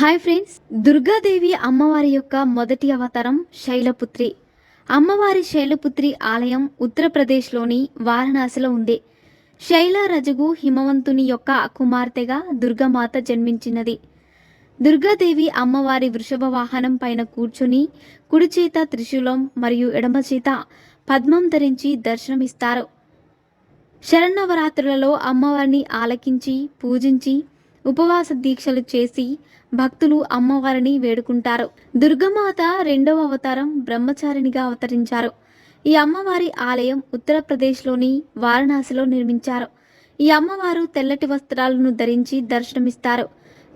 Hi friends. Durgadevi అమ్మవారి యొక్క మొదటి అవతారం శైలపుత్రి. అమ్మవారి శైలపుత్రి ఆలయం ఉత్తరప్రదేశ్లోని వారణాసిలో ఉంది. శైల రజగు హిమవంతుని యొక్క కుమార్తెగా దుర్గామాత జన్మించినది. దుర్గాదేవి అమ్మవారి వృషభ వాహనం పైన కూర్చుని కుడిచేత త్రిశూలం మరియు ఎడమచేత పద్మం ధరించి దర్శనమిస్తారు. శరన్నవరాత్రులలో అమ్మవారిని ఆలకించి పూజించి ఉపవాస దీక్షలు చేసి భక్తులు అమ్మవారిని వేడుకుంటారు. దుర్గమాత రెండవ అవతారం బ్రహ్మచారిణిగా అవతరించారు. ఈ అమ్మవారి ఆలయం ఉత్తరప్రదేశ్లోని వారణాసిలో నిర్మించారు. ఈ అమ్మవారు తెల్లటి వస్త్రాలను ధరించి దర్శనమిస్తారు.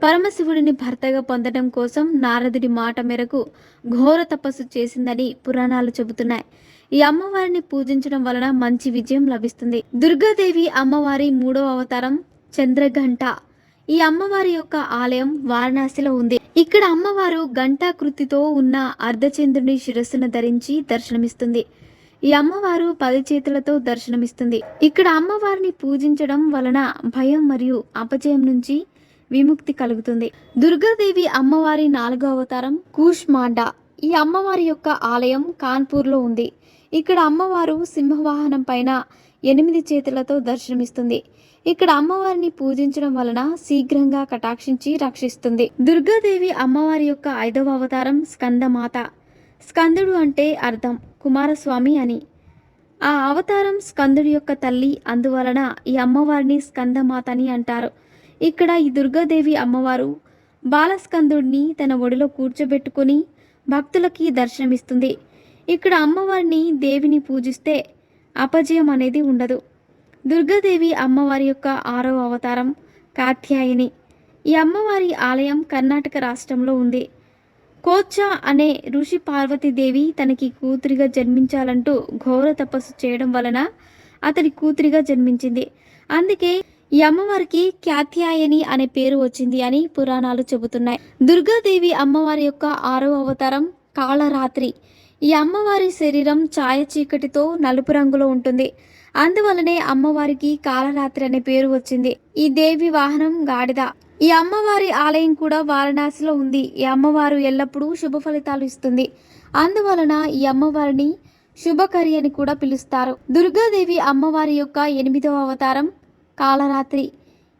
పరమశివుడిని భర్తగా పొందడం కోసం నారదుడి మాట మేరకు ఘోర తపస్సు చేసిందని పురాణాలు చెబుతున్నాయి. ఈ అమ్మవారిని పూజించడం వలన మంచి విజయం లభిస్తుంది. దుర్గాదేవి అమ్మవారి మూడవ అవతారం చంద్రఘంట. ఈ అమ్మవారి యొక్క ఆలయం వారణాసిలో ఉంది. ఇక్కడ అమ్మవారు ఘంటాకృతితో ఉన్న అర్ధచంద్రుని శిరస్సును ధరించి దర్శనమిస్తుంది. ఈ అమ్మవారు పది చేతులతో దర్శనమిస్తుంది. ఇక్కడ అమ్మవారిని పూజించడం వలన భయం మరియు అపజయం నుంచి విముక్తి కలుగుతుంది. దుర్గాదేవి అమ్మవారి నాలుగో అవతారం కూష్మాండా. ఈ అమ్మవారి యొక్క ఆలయం కాన్పూర్లో ఉంది. ఇక్కడ అమ్మవారు సింహవాహనం పైన ఎనిమిది చేతులతో దర్శనమిస్తుంది. ఇక్కడ అమ్మవారిని పూజించడం వలన శీఘ్రంగా కటాక్షించి రక్షిస్తుంది. దుర్గాదేవి అమ్మవారి యొక్క ఐదవ అవతారం స్కందమాత. స్కందుడు అంటే అర్థం కుమారస్వామి అని. ఆ అవతారం స్కందుడి యొక్క తల్లి అందువలన ఈ అమ్మవారిని స్కందమాత అని అంటారు. ఇక్కడ ఈ దుర్గాదేవి అమ్మవారు బాలస్కందుడిని తన ఒడిలో కూర్చోబెట్టుకుని భక్తులకి దర్శనమిస్తుంది. ఇక్కడ అమ్మవారిని దేవిని పూజిస్తే అపజయం అనేది ఉండదు. దుర్గాదేవి అమ్మవారి యొక్క ఆరవ అవతారం కాత్యాయని. ఈ అమ్మవారి ఆలయం కర్ణాటక రాష్ట్రంలో ఉంది. కోచ అనే ఋషి పార్వతీదేవి తనకి కూతురిగా జన్మించాలంటూ ఘోర తపస్సు చేయడం వలన అతని కూతురిగా జన్మించింది. అందుకే ఈ అమ్మవారికి ఖ్యాత్యాయని అనే పేరు వచ్చింది అని పురాణాలు చెబుతున్నాయి. దుర్గాదేవి అమ్మవారి యొక్క ఆరవ అవతారం కాళరాత్రి. ఈ అమ్మవారి శరీరం ఛాయ చీకటితో నలుపు రంగులో ఉంటుంది. అందువలనే అమ్మవారికి కాలరాత్రి అనే పేరు వచ్చింది. ఈ దేవి వాహనం గాడిద. ఈ అమ్మవారి ఆలయం కూడా వారణాసిలో ఉంది. ఈ అమ్మవారు ఎల్లప్పుడూ శుభ ఫలితాలు ఇస్తుంది. అందువలన ఈ అమ్మవారిని శుభకరి అని కూడా పిలుస్తారు. దుర్గాదేవి అమ్మవారి యొక్క ఎనిమిదవ అవతారం కాలరాత్రి.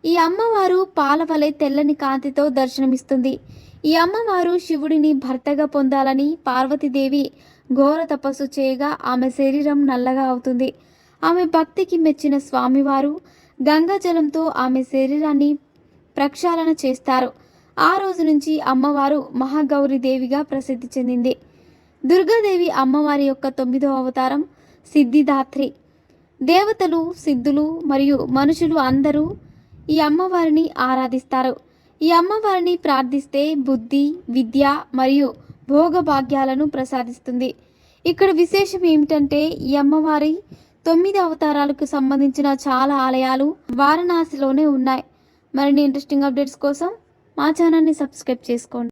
ఈ అమ్మవారు పాలవలే తెల్లని కాంతితో దర్శనమిస్తుంది. ఈ అమ్మవారు శివుడిని భర్తగా పొందాలని పార్వతీదేవి ఘోర తపస్సు చేయగా ఆమె శరీరం నల్లగా అవుతుంది. ఆమె భక్తికి మెచ్చిన స్వామివారు గంగాజలంతో ఆమె శరీరాన్ని ప్రక్షాళన చేస్తారు. ఆ రోజు నుంచి అమ్మవారు మహాగౌరీదేవిగా ప్రసిద్ధి చెందింది. దుర్గాదేవి అమ్మవారి యొక్క తొమ్మిదవ అవతారం సిద్ధిదాత్రి. దేవతలు సిద్ధులు మరియు మనుషులు అందరూ ఈ అమ్మవారిని ఆరాధిస్తారు. ఈ అమ్మవారిని ప్రార్థిస్తే బుద్ధి విద్య మరియు భోగభాగ్యాలను ప్రసాదిస్తుంది. ఇక్కడ విశేషం ఏమిటంటే ఈ అమ్మవారి తొమ్మిది అవతారాలకు సంబంధించిన చాలా ఆలయాలు వారణాసిలోనే ఉన్నాయి. మరిన్ని ఇంట్రెస్టింగ్ అప్డేట్స్ కోసం మా ఛానల్ని సబ్స్క్రైబ్ చేసుకోండి.